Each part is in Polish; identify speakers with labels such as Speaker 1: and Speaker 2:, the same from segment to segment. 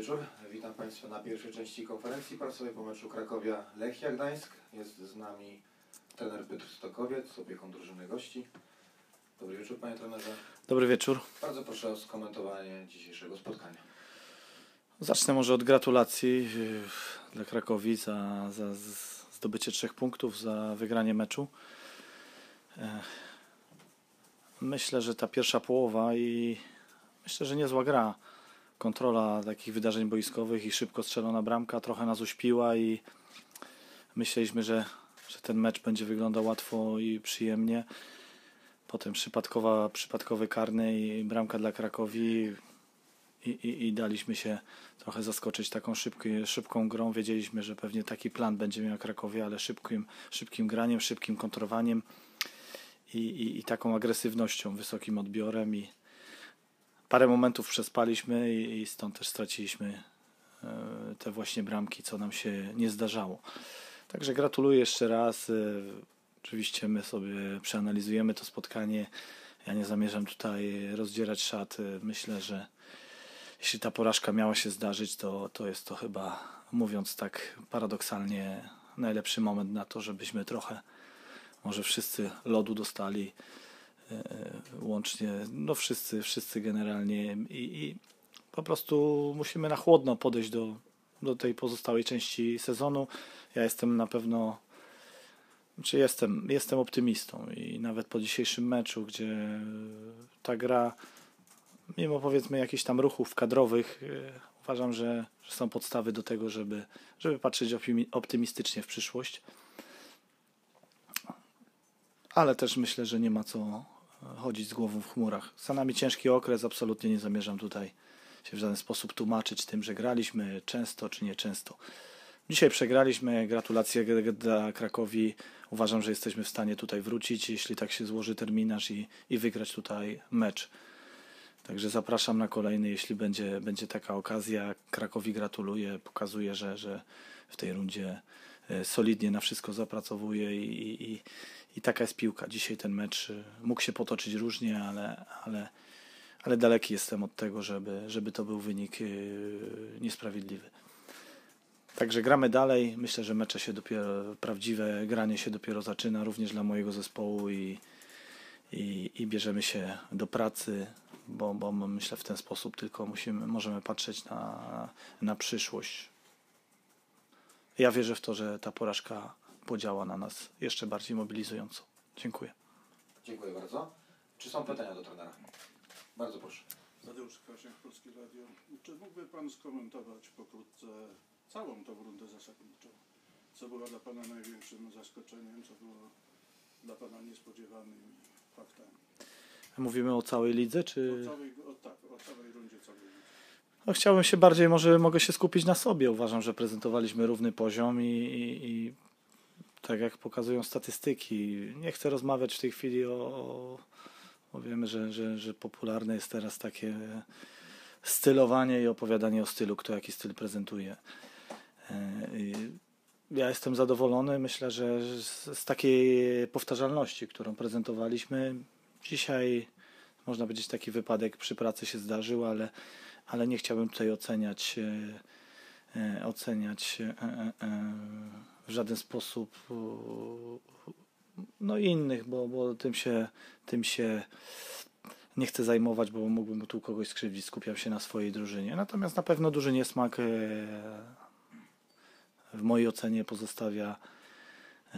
Speaker 1: wieczór. Witam Państwa na pierwszej części konferencji prasowej po meczu Krakowia Lechia Gdańsk. Jest z nami trener Piotr Stokowiec, opieką drużyny gości. Dobry wieczór Panie trenerze.
Speaker 2: Dobry wieczór.
Speaker 1: Bardzo proszę o skomentowanie dzisiejszego spotkania.
Speaker 2: Zacznę może od gratulacji yy, dla Krakowi za, za zdobycie trzech punktów, za wygranie meczu. E, myślę, że ta pierwsza połowa i myślę, że niezła gra kontrola takich wydarzeń boiskowych i szybko strzelona bramka trochę nas uśpiła i myśleliśmy, że, że ten mecz będzie wyglądał łatwo i przyjemnie. Potem przypadkowa, przypadkowy karny i bramka dla Krakowi i, i, i daliśmy się trochę zaskoczyć taką szybki, szybką grą. Wiedzieliśmy, że pewnie taki plan będzie miał Krakowie, ale szybkim, szybkim graniem, szybkim kontrowaniem i, i, i taką agresywnością, wysokim odbiorem i, parę momentów przespaliśmy i, stąd też straciliśmy e, te właśnie bramki, co nam się nie zdarzało. Także gratuluję jeszcze raz. E, oczywiście my sobie przeanalizujemy to spotkanie. Ja nie zamierzam tutaj rozdzierać szat. E, myślę, że jeśli ta porażka miała się zdarzyć, to, to jest to chyba, mówiąc tak paradoksalnie, najlepszy moment na to, żebyśmy trochę, może wszyscy lodu dostali łącznie, no wszyscy, wszyscy generalnie i, i po prostu musimy na chłodno podejść do, do tej pozostałej części sezonu. Ja jestem na pewno, czy jestem, jestem optymistą i nawet po dzisiejszym meczu, gdzie ta gra, mimo powiedzmy jakichś tam ruchów kadrowych, e, uważam, że, że są podstawy do tego, żeby, żeby patrzeć optymistycznie w przyszłość. Ale też myślę, że nie ma co chodzić z głową w chmurach. Za ciężki okres, absolutnie nie zamierzam tutaj się w żaden sposób tłumaczyć tym, że graliśmy często czy nieczęsto. Dzisiaj przegraliśmy, gratulacje dla Krakowi. Uważam, że jesteśmy w stanie tutaj wrócić, jeśli tak się złoży terminarz i, i wygrać tutaj mecz. Także zapraszam na kolejny, jeśli będzie, będzie taka okazja. Krakowi gratuluję, pokazuje, że, że w tej rundzie e, solidnie na wszystko zapracowuje i, i, i taka jest piłka. Dzisiaj ten mecz y, mógł się potoczyć różnie, ale, ale, ale daleki jestem od tego, żeby, żeby to był wynik y, niesprawiedliwy. Także gramy dalej. Myślę, że mecze się dopiero, prawdziwe granie się dopiero zaczyna, również dla mojego zespołu i, i, i bierzemy się do pracy, bo, bo myślę w ten sposób tylko musimy, możemy patrzeć na, na przyszłość. Ja wierzę w to, że ta porażka podziała na nas jeszcze bardziej mobilizująco. Dziękuję.
Speaker 1: Dziękuję bardzo. Czy są pytania do trenera? Bardzo proszę.
Speaker 3: Tadeusz Krasiak, Polskie Radio. Czy mógłby Pan skomentować pokrótce całą tą rundę zasadniczą? Co było dla Pana największym zaskoczeniem, co było dla Pana niespodziewanym faktem?
Speaker 2: Mówimy o całej lidze, czy...
Speaker 3: O całej, o, tak, o całej rundzie, całej lidze.
Speaker 2: No, chciałbym się bardziej, może mogę się skupić na sobie. Uważam, że prezentowaliśmy równy poziom i, i, i tak jak pokazują statystyki. Nie chcę rozmawiać w tej chwili o, bo wiemy, że, że, że popularne jest teraz takie stylowanie i opowiadanie o stylu, kto jaki styl prezentuje. E, ja jestem zadowolony, myślę, że z, z takiej powtarzalności, którą prezentowaliśmy. Dzisiaj można powiedzieć taki wypadek przy pracy się zdarzył, ale, ale nie chciałbym tutaj oceniać e, e, oceniać w żaden sposób no innych, bo, bo tym, się, tym się nie chcę zajmować, bo mógłbym tu kogoś skrzywdzić, skupiam się na swojej drużynie. Natomiast na pewno duży niesmak e, w mojej ocenie pozostawia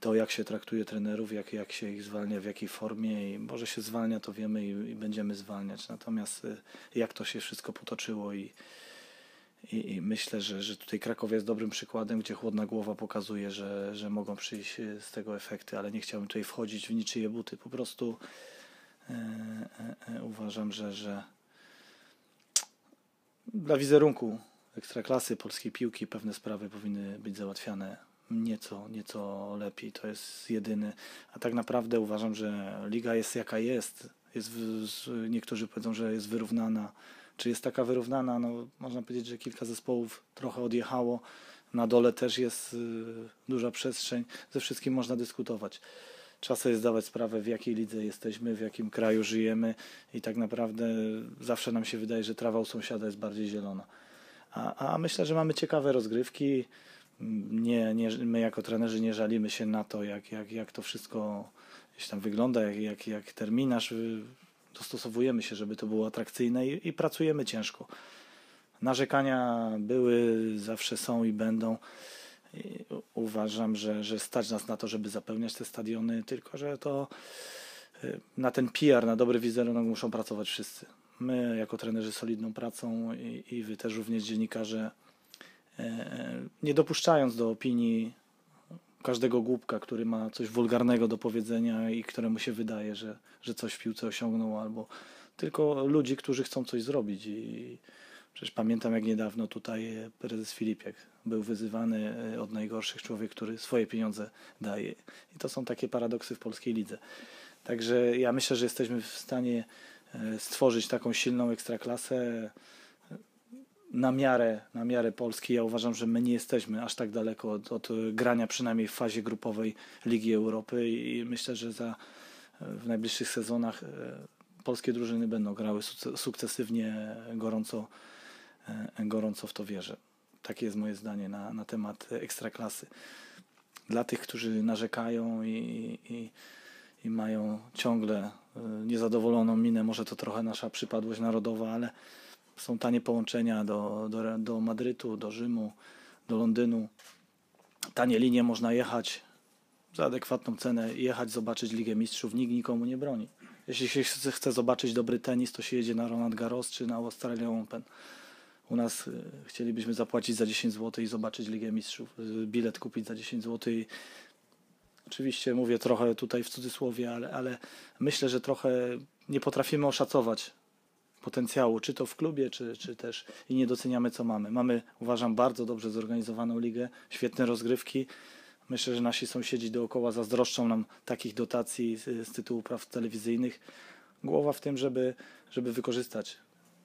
Speaker 2: to, jak się traktuje trenerów, jak, jak się ich zwalnia, w jakiej formie i może się zwalnia, to wiemy i, i będziemy zwalniać. Natomiast e, jak to się wszystko potoczyło i, i, I, myślę, że, że tutaj Krakowie jest dobrym przykładem, gdzie chłodna głowa pokazuje, że, że mogą przyjść e, z tego efekty, ale nie chciałbym tutaj wchodzić w niczyje buty. Po prostu e, e, e, uważam, że, że dla wizerunku ekstraklasy polskiej piłki pewne sprawy powinny być załatwiane nieco, nieco lepiej. To jest jedyny. A tak naprawdę uważam, że liga jest jaka jest. jest w, niektórzy powiedzą, że jest wyrównana czy jest taka wyrównana? No, można powiedzieć, że kilka zespołów trochę odjechało. Na dole też jest y, duża przestrzeń. Ze wszystkim można dyskutować. Trzeba sobie zdawać sprawę, w jakiej lidze jesteśmy, w jakim kraju żyjemy i tak naprawdę zawsze nam się wydaje, że trawa u sąsiada jest bardziej zielona. A, a myślę, że mamy ciekawe rozgrywki. Nie, nie, my jako trenerzy nie żalimy się na to, jak, jak, jak to wszystko tam wygląda, jak, jak, jak terminarz. Dostosowujemy się, żeby to było atrakcyjne i, i pracujemy ciężko. Narzekania były, zawsze są i będą. I uważam, że, że stać nas na to, żeby zapełniać te stadiony, tylko że to y, na ten PR, na dobry wizerunek muszą pracować wszyscy. My, jako trenerzy, solidną pracą i, i wy też również dziennikarze, e, nie dopuszczając do opinii każdego głupka, który ma coś wulgarnego do powiedzenia i któremu się wydaje, że, że coś w piłce osiągnął, albo tylko ludzi, którzy chcą coś zrobić. I przecież pamiętam, jak niedawno tutaj e, prezes Filipiek był wyzywany e, od najgorszych człowiek, który swoje pieniądze daje. I to są takie paradoksy w polskiej lidze. Także ja myślę, że jesteśmy w stanie e, stworzyć taką silną ekstraklasę na miarę, na miarę Polski. Ja uważam, że my nie jesteśmy aż tak daleko od, od e, grania przynajmniej w fazie grupowej Ligi Europy i myślę, że za, e, w najbliższych sezonach e, polskie drużyny będą grały sukce- sukcesywnie, gorąco, e, gorąco w to wierzę. Takie jest moje zdanie na, na temat ekstraklasy. Dla tych, którzy narzekają i, i, i mają ciągle y, niezadowoloną minę. Może to trochę nasza przypadłość narodowa, ale są tanie połączenia do, do, do Madrytu, do Rzymu, do Londynu. Tanie linie można jechać za adekwatną cenę, jechać, zobaczyć Ligę Mistrzów. Nikt nikomu nie broni. Jeśli się chce, zobaczyć dobry tenis, to się jedzie na Roland Garros czy na Australian Open. U nas y, chcielibyśmy zapłacić za 10 zł i zobaczyć Ligę Mistrzów. Y, Bilet kupić za 10 zł i Oczywiście mówię trochę tutaj w cudzysłowie, ale, ale myślę, że trochę nie potrafimy oszacować potencjału, czy to w klubie, czy, czy też i nie doceniamy, co mamy. Mamy, uważam, bardzo dobrze zorganizowaną ligę, świetne rozgrywki. Myślę, że nasi sąsiedzi dookoła zazdroszczą nam takich dotacji z, z tytułu praw telewizyjnych. Głowa w tym, żeby, żeby wykorzystać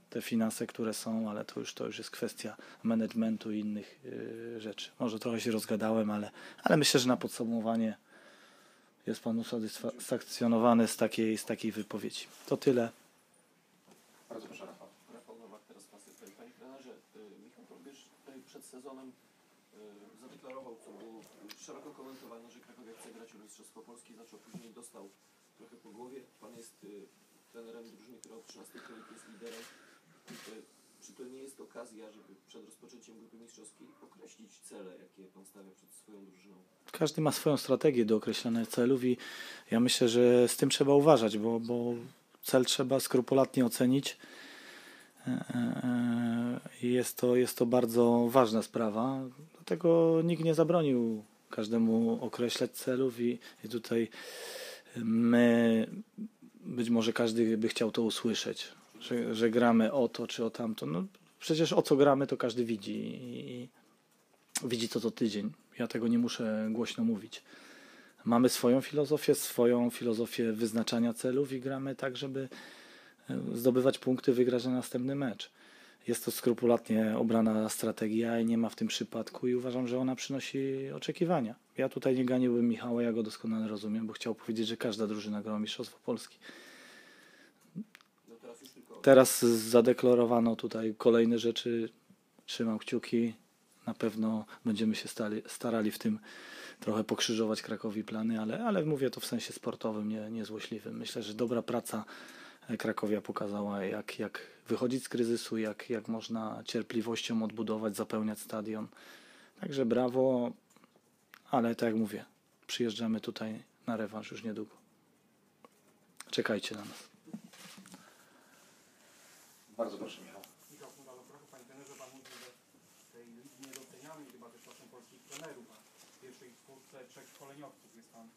Speaker 2: te finanse, które są, ale to już, to już jest kwestia managementu i innych y, rzeczy. Może trochę się rozgadałem, ale, ale myślę, że na podsumowanie jest Pan usatysfakcjonowany z takiej, z takiej wypowiedzi. To tyle.
Speaker 1: Bardzo proszę, Rafał.
Speaker 4: Rafał Nowak, teraz Pasy Panie trenerze, y, Michał Probierz tutaj przed sezonem y, zadeklarował, co było szeroko komentowane, że Krakowie chce grać o Mistrzostwo Polski, zaczął później dostał trochę po głowie. Pan jest y, trenerem drużyny, która od 13 kolejki jest liderem. Czy to nie jest okazja, żeby przed rozpoczęciem grupy mistrzowskiej określić cele, jakie Pan stawia przed swoją drużyną?
Speaker 2: Każdy ma swoją strategię do określania celów i ja myślę, że z tym trzeba uważać, bo, bo cel trzeba skrupulatnie ocenić. E, e, I jest to, jest to bardzo ważna sprawa. Dlatego nikt nie zabronił każdemu określać celów i, i tutaj my, być może każdy by chciał to usłyszeć, że, że gramy o to czy o tamto. No, przecież o co gramy, to każdy widzi i widzi to co tydzień. Ja tego nie muszę głośno mówić. Mamy swoją filozofię, swoją filozofię wyznaczania celów i gramy tak, żeby e, zdobywać punkty, wygrać na następny mecz. Jest to skrupulatnie obrana strategia i nie ma w tym przypadku i uważam, że ona przynosi oczekiwania. Ja tutaj nie ganiłbym Michała, ja go doskonale rozumiem, bo chciał powiedzieć, że każda drużyna gra o Mistrzostwo Polski.
Speaker 4: Teraz
Speaker 2: zadeklarowano tutaj kolejne rzeczy. Trzymam kciuki. Na pewno będziemy się stali, starali w tym trochę pokrzyżować Krakowi plany, ale, ale mówię to w sensie sportowym, nie, nie złośliwym. Myślę, że dobra praca Krakowia pokazała, jak, jak wychodzić z kryzysu, jak, jak można cierpliwością odbudować, zapełniać stadion. Także brawo, ale tak jak mówię, przyjeżdżamy tutaj na rewanż już niedługo. Czekajcie na nas.
Speaker 1: Bardzo proszę, Michał.
Speaker 5: Michał Fundalo, proszę Panie Trenerze, Pan mówił, że tej ligi nie doceniamy, chyba też polskich trenerów, a w pierwszej czwórce trzech szkoleniowców jest Pan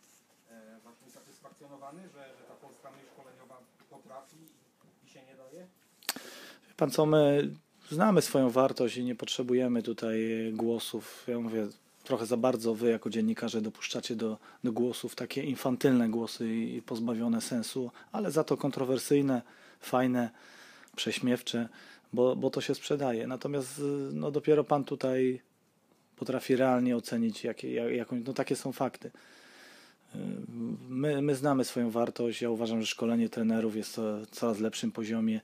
Speaker 5: właśnie usatysfakcjonowany, że, że ta polska myśl szkoleniowa potrafi i, się nie daje?
Speaker 2: Wie Pan co, my znamy swoją wartość i nie potrzebujemy tutaj głosów. Ja mówię, trochę za bardzo wy jako dziennikarze dopuszczacie do, do głosów takie infantylne głosy i, pozbawione sensu, ale za to kontrowersyjne, fajne, prześmiewcze, bo, bo to się sprzedaje. Natomiast y, no, dopiero Pan tutaj potrafi realnie ocenić, jakie, jak, no takie są fakty. My, my znamy swoją wartość. Ja uważam, że szkolenie trenerów jest to coraz lepszym poziomie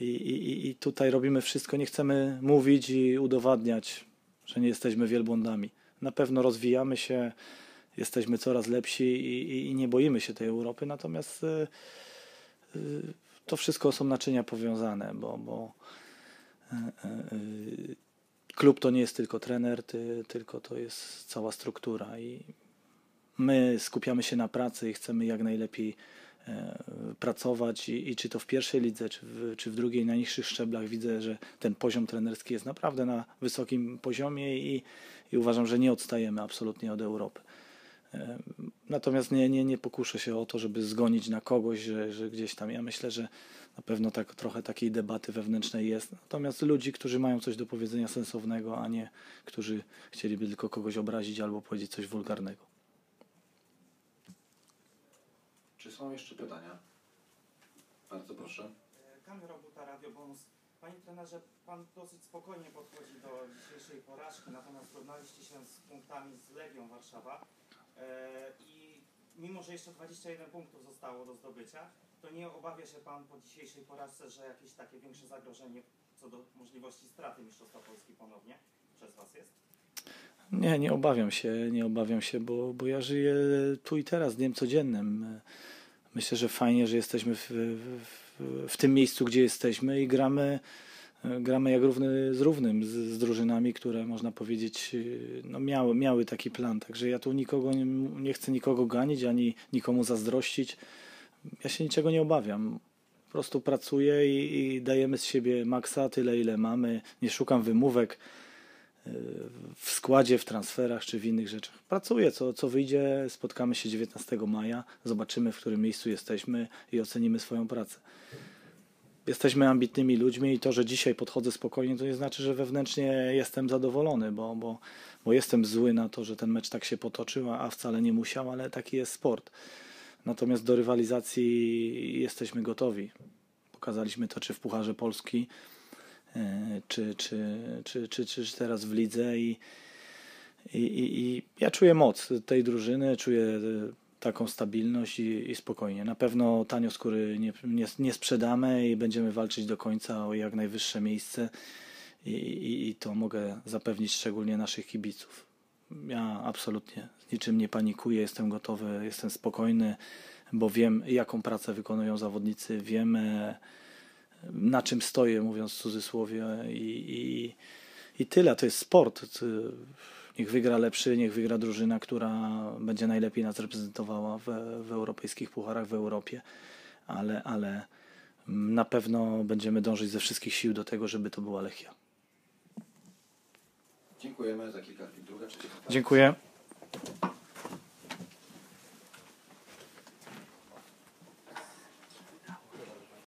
Speaker 2: I, i, I tutaj robimy wszystko. Nie chcemy mówić i udowadniać, że nie jesteśmy wielbłądami. Na pewno rozwijamy się, jesteśmy coraz lepsi i, i, i nie boimy się tej Europy, natomiast y, y, to wszystko są naczynia powiązane, bo, bo y, y, y, klub to nie jest tylko trener, ty, tylko to jest cała struktura i my skupiamy się na pracy i chcemy jak najlepiej e, pracować i, i czy to w pierwszej lidze, czy w, czy w drugiej, na niższych szczeblach widzę, że ten poziom trenerski jest naprawdę na wysokim poziomie i, i uważam, że nie odstajemy absolutnie od Europy. E, Natomiast nie, nie, nie pokuszę się o to, żeby zgonić na kogoś, że, że gdzieś tam. Ja myślę, że na pewno tak, trochę takiej debaty wewnętrznej jest. Natomiast ludzi, którzy mają coś do powiedzenia sensownego, a nie którzy chcieliby tylko kogoś obrazić albo powiedzieć coś wulgarnego.
Speaker 1: Czy są jeszcze pytania? Bardzo proszę.
Speaker 5: Kamil Robuta, Radio Bonus. Panie trenerze, pan dosyć spokojnie podchodzi do dzisiejszej porażki, natomiast porównaliście się z punktami z Legią Warszawa e, i mimo, że jeszcze 21 punktów zostało do zdobycia, to nie obawia się pan po dzisiejszej porażce, że jakieś takie większe zagrożenie co do możliwości straty Mistrzostwa Polski ponownie przez was jest?
Speaker 2: Nie, nie obawiam się, nie obawiam się, bo, bo ja żyję tu i teraz, dniem codziennym. Myślę, że fajnie, że jesteśmy w, w, w tym miejscu, gdzie jesteśmy i gramy, gramy jak równy z równym, z, z drużynami, które można powiedzieć no miały, miały taki plan. Także ja tu nikogo nie, nie chcę nikogo ganić, ani nikomu zazdrościć. Ja się niczego nie obawiam. Po prostu pracuję i, i dajemy z siebie maksa, tyle ile mamy. Nie szukam wymówek w składzie, w transferach czy w innych rzeczach. Pracuję, co, co wyjdzie, spotkamy się 19 maja, zobaczymy w którym miejscu jesteśmy i ocenimy swoją pracę. Jesteśmy ambitnymi ludźmi i to, że dzisiaj podchodzę spokojnie, to nie znaczy, że wewnętrznie jestem zadowolony, bo, bo, bo jestem zły na to, że ten mecz tak się potoczył, a wcale nie musiał, ale taki jest sport. Natomiast do rywalizacji jesteśmy gotowi. Pokazaliśmy to czy w Pucharze Polski, czy, czy, czy, czy, czy, teraz w lidze i, i, i, ja czuję moc tej drużyny, czuję e, taką stabilność i, i spokojnie. Na pewno tanio skóry nie, nie, nie sprzedamy i będziemy walczyć do końca o jak najwyższe miejsce i, i, i to mogę zapewnić szczególnie naszych kibiców. Ja absolutnie z niczym nie panikuję, jestem gotowy, jestem spokojny, bo wiem jaką pracę wykonują zawodnicy, wiem e, na czym stoję, mówiąc w cudzysłowie i, i, i tyle. To jest sport. Niech wygra lepszy, niech wygra drużyna, która będzie najlepiej nas reprezentowała w, w europejskich pucharach w Europie, ale, ale na pewno będziemy dążyć ze wszystkich sił do tego, żeby to była Lechia.
Speaker 1: Dziękujemy za kilka chwil. Druga, trzecia.
Speaker 2: Dziękuję.